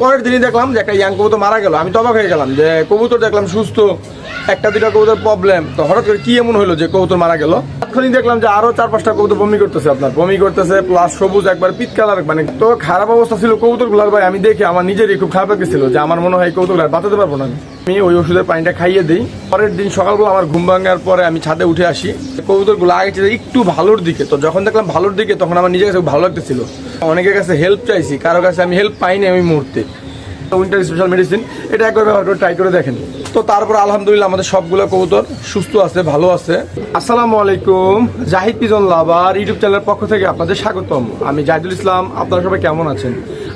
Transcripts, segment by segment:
পরের দিনই দেখলাম যে একটা ইয়াং কবুতর মারা গেল। আমি তো অবাক হয়ে গেলাম যে কবুতর দেখলাম সুস্থ, একটা দুটা কবুতর প্রবলেম তো হঠাৎ করে কি এমন হলো যে কবুতর মারা গেল? তখনই দেখলাম যে আরও চার পাঁচটা কবুতর বমি করতেছে আপনার। বমি করতেছে প্লাস সবুজ একবার পিত কালার মানে তো খারাপ অবস্থা ছিল কবুতরগুলার ভাই, আমি দেখে আমার নিজেরই খুব খারাপ লাগছিল যে আমার মনে হয় কবুতরগুলার বাঁচাতে পারব না আমি। ওই ওষুধের পানিটা খাইয়ে দিই। পরের দিন সকালবেলা আমার ঘুম ভাঙার পরে আমি ছাদে উঠে আসি। কবুতরগুলো আগে একটু ভালোর দিকে, তো যখন দেখলাম ভালোর দিকে, তখন আমার নিজের কাছে ভালো লাগতেছিল। অনেকের কাছে হেল্প চাইছি, কারও কাছে আমি হেল্প পাইনি আমি মুহূর্তে। উইন্টার স্পেশাল মেডিসিন এটা একবার ব্যবহার করে ট্রাই করে দেখেন। তো তারপর আলহামদুলিল্লাহ আমাদের সবগুলো কবুতর সুস্থ আছে, ভালো আছে। আসসালামু আলাইকুম, জাহিদ পিজন লাভার ইউটিউব চ্যানেলের পক্ষ থেকে আপনাদের স্বাগতম। আমি জাহিদুল ইসলাম, আপনারা সবাই কেমন আছেন?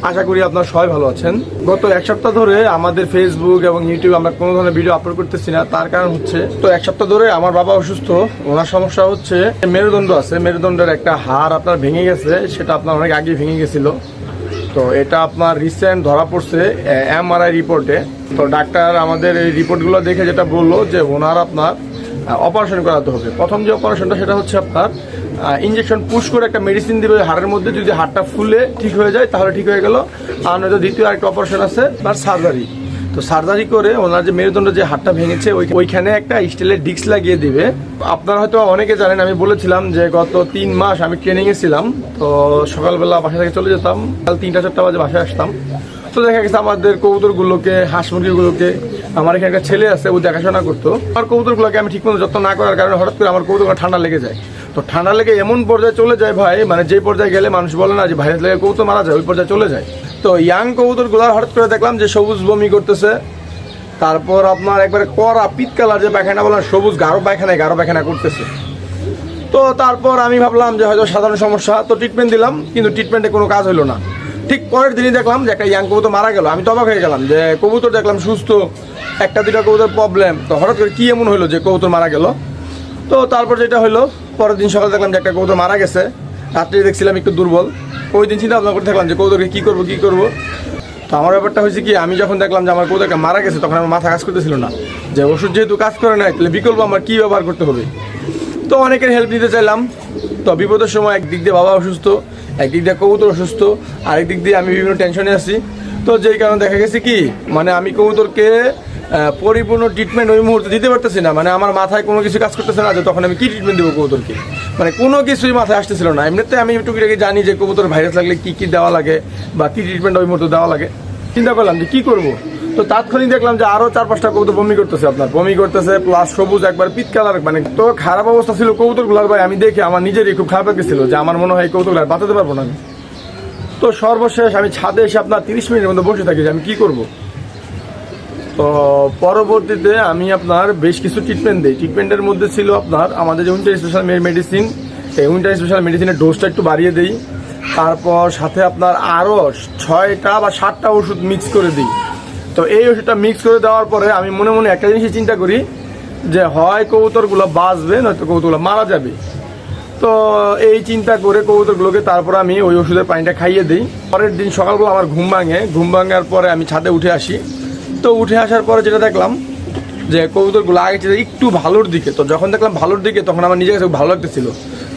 আশা করি আপনারা সবাই ভালো আছেন। গত এক সপ্তাহ ধরে আমাদের ফেসবুক এবং ইউটিউব আমরা কোনো ধরনের ভিডিও আপলোড করতেছি না, তার কারণ হচ্ছে তো এক সপ্তাহ ধরে আমার বাবা অসুস্থ, ওনার সমস্যা হচ্ছে মেরুদণ্ড আছে। মেরুদণ্ডের একটা হাড় আপনার ভেঙে গেছে, সেটা আপনার অনেক আগে ভেঙে গেছিল। তো এটা আপনার রিসেন্ট ধরা পড়ছে এমআরআই রিপোর্টে তো ডাক্তার আমাদের এই রিপোর্টগুলো দেখে যেটা বলল যে ওনার আপনার অপারেশন করাতে হবে। প্রথম যে অপারেশনটা সেটা হচ্ছে আপনার ইঞ্জেকশন পুশ করে একটা মেডিসিন দিবে হাড়ের মধ্যে। যদি হাড়টা ফুলে ঠিক হয়ে যায়, তাহলে ঠিক হয়ে গেল। আর নয়তো দ্বিতীয় আরেকটা অপারেশন আছে, তার সার্জারি তো সার্জারি করে ওনার যে মেরুদণ্ড যে হাড়টা ভেঙেছে, ওই- ওইখানে একটা স্টিলের ডিস্ক লাগিয়ে দিবে। আপনারা হয়তো অনেকে জানেন, আমি বলেছিলাম যে গত তিন মাস আমি ট্রেনিং এ ছিলাম, তো সকালবেলা বাসা থেকে চলে যেতাম কাল তিনটা, চারটা বাজে বাসায় আসতাম। তো দেখা গেছে আমাদের কবুতরগুলোকে, হাঁস মুরগিগুলোকে, আমার এখানে একটা ছেলে আছে, ও দেখাশোনা করতো। আমার কবুতরগুলোকে আমি ঠিকমতো যত্ন না করার কারণে হঠাৎ করে আমার কবুতর ঠান্ডা লেগে যায়। তো ঠান্ডা লেগে এমন পর্যায়ে চলে যায় ভাই মানে যে পর্যায়ে গেলে মানুষ বলে না যে ভাইরাস লেগে কবুতর মারা যায়, ওই পর্যায়ে চলে যায়। তো ইয়াং কবুতরগুলো হঠাৎ করে দেখলাম যে সবুজ বমি করতেছে। তারপর আপনার একবারে কড়া পিত কালার যে পায়খানা বললাম সবুজ গাঢ় পায়খানায় গাঢ় পায়খানা করতেছে। তো তারপর আমি ভাবলাম যে হয়তো সাধারণ সমস্যা, তো ট্রিটমেন্ট দিলাম, কিন্তু ট্রিটমেন্টে কোনো কাজ হলো না। ঠিক পরের দিনই দেখলাম যে একটা ইয়াং কবুতর মারা গেল। আমি তবাক হয়ে গেলাম যে কবুতর দেখলাম সুস্থ, একটা দুটা কবুতর প্রবলেম তো হঠাৎ করে কী এমন হলো যে কবুতর মারা গেল? তো তারপর যেটা হলো পরের দিন সকালে দেখলাম যে একটা কবুতর মারা গেছে। রাত্রে দেখছিলাম একটু দুর্বল। ওই দিন চিন্তা ভাবনা করে থাকলাম যে কবুতরকে কী করব কী করব। তো আমার ব্যাপারটা হয়েছে কি, আমি যখন দেখলাম যে আমার কবুতরটা মারা গেছে, তখন আমার মাথা কাজ করতেছিল না। যে ওষুধ যেহেতু কাজ করে না তাহলে বিকল্প আমার কী ব্যবহার করতে হবে? তো অনেকের হেল্প নিতে চাইলাম। তো বিপদের সময় একদিক দিয়ে বাবা অসুস্থ, একদিক দিয়ে কবুতর অসুস্থ আরেক দিক দিয়ে আমি বিভিন্ন টেনশনে আছি। তো যেই কারণে দেখা গেছে কি মানে আমি কবুতরকে পরিপূর্ণ ট্রিটমেন্ট ওই মুহূর্তে দিতে পারতেছি না। মানে আমার মাথায় কোনো কিছু কাজ করতেছে না যে তখন আমি কি ট্রিটমেন্ট দেবো কবুতরকে? মানে কোনো কিছুই মাথায় আসতেছিল না। এমনিতে আমি টুকিটাকি জানি যে কবুতর ভাইরাস লাগলে কি কি দেওয়া লাগে বা কি ট্রিটমেন্ট ওই মতো দেওয়া লাগে। চিন্তা করলাম যে কী করব? তো তাৎক্ষণিক দেখলাম যে আরও চার পাঁচটা কবুতর বমি করতেছে আপনার। বমি করতেছে প্লাস সবুজ একবার পিত কালার মানে তো খারাপ অবস্থা ছিল কবুতরগুলার ভাই, আমি দেখে আমার নিজেরই খুব খারাপ লাগছিল যে আমার মনে হয় কবুতরগুলার বাঁচাতে পারব না আমি। তো সর্বশেষ আমি ছাদে এসে আপনার তিরিশ মিনিটের মধ্যে বসে থাকি যে আমি কি করব? তো পরবর্তীতে আমি আপনার বেশ কিছু ট্রিটমেন্ট দিই। ট্রিটমেন্টের মধ্যে ছিল আপনার আমাদের যে উইন্টার স্পেশাল মেডিসিন এই উইন্টার স্পেশাল মেডিসিনের ডোজটা একটু বাড়িয়ে দিই। তারপর সাথে আপনার আরও ছয়টা বা সাতটা ওষুধ মিক্স করে দিই। তো এই ওষুধটা মিক্স করে দেওয়ার পরে আমি মনে মনে একটা জিনিসই চিন্তা করি, যে হয় কবুতরগুলো বাঁচবে, নয়তো কবুতরগুলো মারা যাবে। তো এই চিন্তা করে কবুতরগুলোকে তারপর আমি ওই ওষুধের পানিটা খাইয়ে দিই। পরের দিন সকালবেলা আমার ঘুম ভাঙে। ঘুম ভাঙার পরে আমি ছাদে উঠে আসি। তো উঠে আসার পরে যেটা দেখলাম, যে কবুতরগুলো আগে ছিল একটু ভালোর দিকে, তো যখন দেখলাম ভালোর দিকে, তখন আমার নিজের কাছে ভালো লাগতেছিল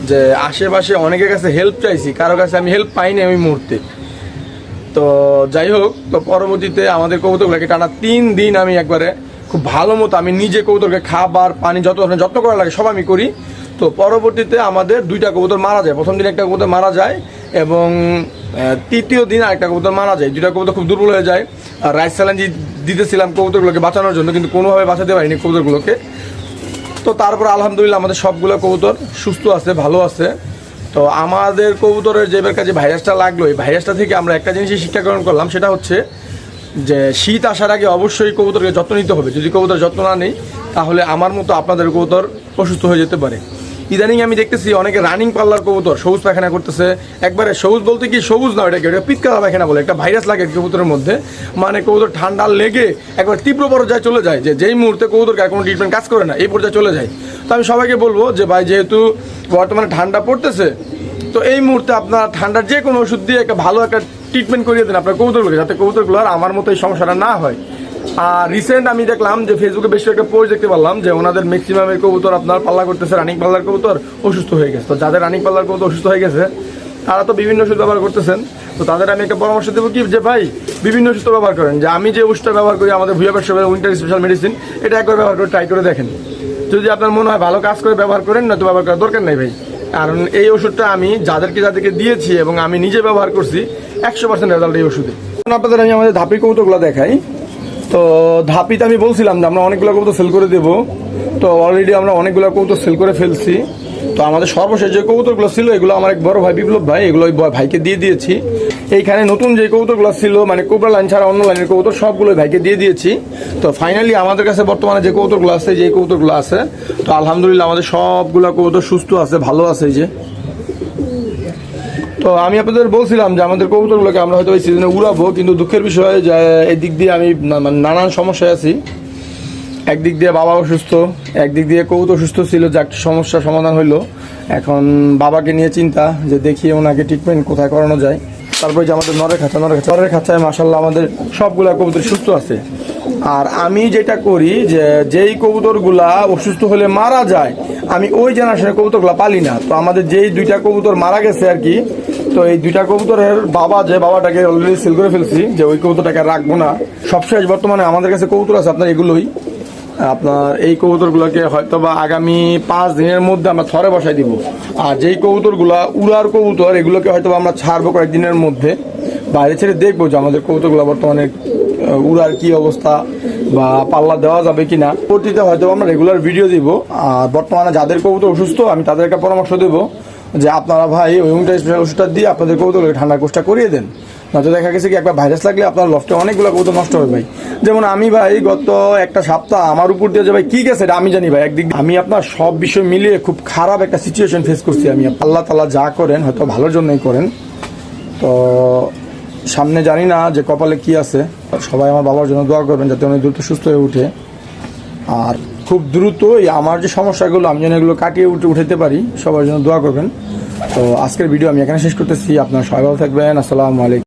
যে আশেপাশে অনেকের কাছে হেল্প চাইছি, কারও কাছে আমি হেল্প পাইনি ওই মুহূর্তে। তো যাই হোক, তো পরবর্তীতে আমাদের কবুতরগুলোকে টানা তিন দিন আমি একবারে খুব ভালো মতো আমি নিজে কবুতরকে খাবার, পানি, যত ধরনের যত্ন করা লাগে সব আমি করি। তো পরবর্তীতে আমাদের দুইটা কবুতর মারা যায়। প্রথম দিন একটা কবুতর মারা যায় এবং তৃতীয় দিন আরেকটা কবুতর মারা যায়। দুইটা কবুতর খুব দুর্বল হয়ে যায়। আর রাইস চ্যালেঞ্জ দিতেছিলাম কবুতরগুলোকে বাঁচানোর জন্য, কিন্তু কোনোভাবে বাঁচাতে পারিনি কবুতরগুলোকে। তো তারপর আলহামদুলিল্লাহ আমাদের সবগুলো কবুতর সুস্থ আছে, ভালো আছে। তো আমাদের কবুতরের যে কাছে ভাইরাসটা লাগল, এই ভাইরাসটা থেকে আমরা একটা জিনিসই শিক্ষা গ্রহণ করলাম, সেটা হচ্ছে যে শীত আসার আগে অবশ্যই কবুতরকে যত্ন নিতে হবে। যদি কবুতর যত্ন না নেই, তাহলে আমার মতো আপনাদের কবুতর অসুস্থ হয়ে যেতে পারে। ইদানিং আমি দেখতেছি অনেকে রানিং পাল্লার কবুতর, সবুজ পায়খানা করতেছে। একবারে সবুজ বলতে কি সবুজ না, ওটাকে ওটা পিতকালা পায়খানা বলে, একটা ভাইরাস লাগে কবুতরের মধ্যে। মানে কবুতর ঠান্ডা লেগে একবার তীব্র পর্যায়ে চলে যায়, যে যেই মুহূর্তে কবুতরকে আর কোনো ট্রিটমেন্ট কাজ করে না, এই পর্যায়ে চলে যায়। তো আমি সবাইকে বলব যে, ভাই, যেহেতু বর্তমানে ঠান্ডা পড়তেছে, তো এই মুহূর্তে আপনার ঠান্ডার যে কোনো ওষুধ দিয়ে একটা ভালো একটা ট্রিটমেন্ট করিয়ে দেন আপনার কবুতরগুলোকে, যাতে কবুতরগুলো আর আমার মতো এই সমস্যাটা না হয়। আর রিসেন্ট আমি দেখলাম যে ফেসবুকে বেশ একটা পোস্ট দেখতে পারলাম যে ওনাদের ম্যাক্সিমামের কবুতর আপনার পাল্লা করতেছে রানিং পাল্লার কবুতর অসুস্থ হয়ে গেছে। তো যাদের রানিং পাল্লার কবুতর অসুস্থ হয়ে গেছে, তারা তো বিভিন্ন ওষুধ ব্যবহার করতেছেন। তো তাদের আমি একটা পরামর্শ দেবো কি যে, ভাই, বিভিন্ন ওষুধ ব্যবহার করেন। যে আমি যে ওষুধটা ব্যবহার করি, আমাদের ভুয়া ব্যবসা উইন্টার স্পেশাল মেডিসিন এটা একবার ব্যবহার করে ট্রাই করে দেখেন। যদি আপনার মনে হয় ভালো কাজ করে ব্যবহার করেন না তো ব্যবহার করার দরকার নেই, ভাই। কারণ এই ওষুধটা আমি যাদেরকে যাদেরকে দিয়েছি এবং আমি নিজে ব্যবহার করছি, একশো পার্সেন্ট রেজাল্ট এই ওষুধে। আপনাদের আমি আমাদের ধাপি কৌতুকগুলো দেখাই। তো ধাপিতে আমি বলছিলাম যে আমরা অনেকগুলো কৌতুক সেল করে দেবো। তো অলরেডি আমরা অনেকগুলো কৌতুক সেল করে ফেলছি। তো আমাদের সর্বশেষ যে কৌতুকগুলো ছিল, এগুলো আমার এক বড় ভাই বিপ্লব ভাই, এগুলো ওই ভাইকে দিয়ে দিয়েছি। এইখানে নতুন যে কৌতুকগুলো ছিল মানে কোবরা লাইন ছাড়া অন্য লাইনের কৌতুক সবগুলো ভাইকে দিয়ে দিয়েছি। তো ফাইনালি আমাদের কাছে বর্তমানে যে কৌতুকগুলো আছে, যে কৌতুকগুলো আছে, তো আলহামদুলিল্লাহ আমাদের সবগুলো কৌতুক সুস্থ আছে, ভালো আছে এই যে। তো আমি আপনাদের বলছিলাম যে আমাদের কবুতরগুলোকে আমরা হয়তো এই সিজনে উড়াবো, কিন্তু দুঃখের বিষয় যে এই দিক দিয়ে আমি মানে নানান সমস্যায় আছি। একদিক দিয়ে বাবা অসুস্থ, একদিক দিয়ে কৌত অসুস্থ ছিল যার সমস্যার সমাধান হইল। এখন বাবাকে নিয়ে চিন্তা যে দেখি ওনাকে ট্রিটমেন্ট কোথায় করানো যায়। তারপরে যে আমাদের নরের খাঁচা নরের খাঁচা নরের খাঁচায় মাসাল্লাহ আমাদের সবগুলা কবুতর সুস্থ আছে। আর আমি যেটা করি যে, যেই কবুতরগুলা অসুস্থ হলে মারা যায়, আমি ওই জেনারেশনের কবুতরগুলা পালি না। তো আমাদের যেই দুইটা কবুতর মারা গেছে আর কি তো এই দুইটা কবুতরের বাবা, যে বাবাটাকে অলরেডি সেল করে ফেলছি, যে ওই কবুতরটাকে রাখব না। সবশেষ বর্তমানে আমাদের কাছে কবুতর আছে, আপনার এগুলোই। আপনার এই কবুতরগুলোকে হয়তো বা আগামী পাঁচ দিনের মধ্যে আমরা থরে বসাই দিব। আর যেই কবুতরগুলা উড়ার কবুতর, এগুলোকে হয়তো বা আমরা ছাড়বো কয়েকদিনের মধ্যে। বাইরে ছেড়ে দেখব যে আমাদের কবুতরগুলো বর্তমানে উড়ার কি অবস্থা বা পাল্লা দেওয়া যাবে কিনা। পরবর্তীতে হয়তো আমরা রেগুলার ভিডিও দিব। আর বর্তমানে যাদের কবুতর অসুস্থ, আমি তাদেরকে পরামর্শ দেবো। যে আপনারা ভাই ওই ওষুধটা দিয়ে আপনাদের কবুতরকে ঠান্ডা কোষটা করিয়ে দেন। নয়তো দেখা গেছে কি একবার ভাইরাস লাগলে আপনার লফটে অনেকগুলো কবুতর নষ্ট হবে ভাই। যেমন আমি ভাই গত একটা সপ্তাহ আমার উপর দিয়ে যে ভাই কী গেছে এটা আমি জানি ভাই, একদিক আমি আপনার সব বিষয় মিলিয়ে খুব খারাপ একটা সিচুয়েশন ফেস করছি আমি। আল্লাহ তালা যা করেন হয়তো ভালোর জন্যই করেন। তো সামনে জানি না যে কপালে কি আছে। সবাই আমার বাবার জন্য দোয়া করবেন যাতে উনি দ্রুত সুস্থ হয়ে উঠে। আর খুব দ্রুতই আমার যে সমস্যাগুলো, আমি যেন এগুলো কাটিয়ে উঠে উঠাতে পারি, সবার জন্য দোয়া করবেন। তো আজকের ভিডিও আমি এখানে শেষ করতেছি। আপনার সবাই ভালো থাকবেন। আসসালামু আলাইকুম।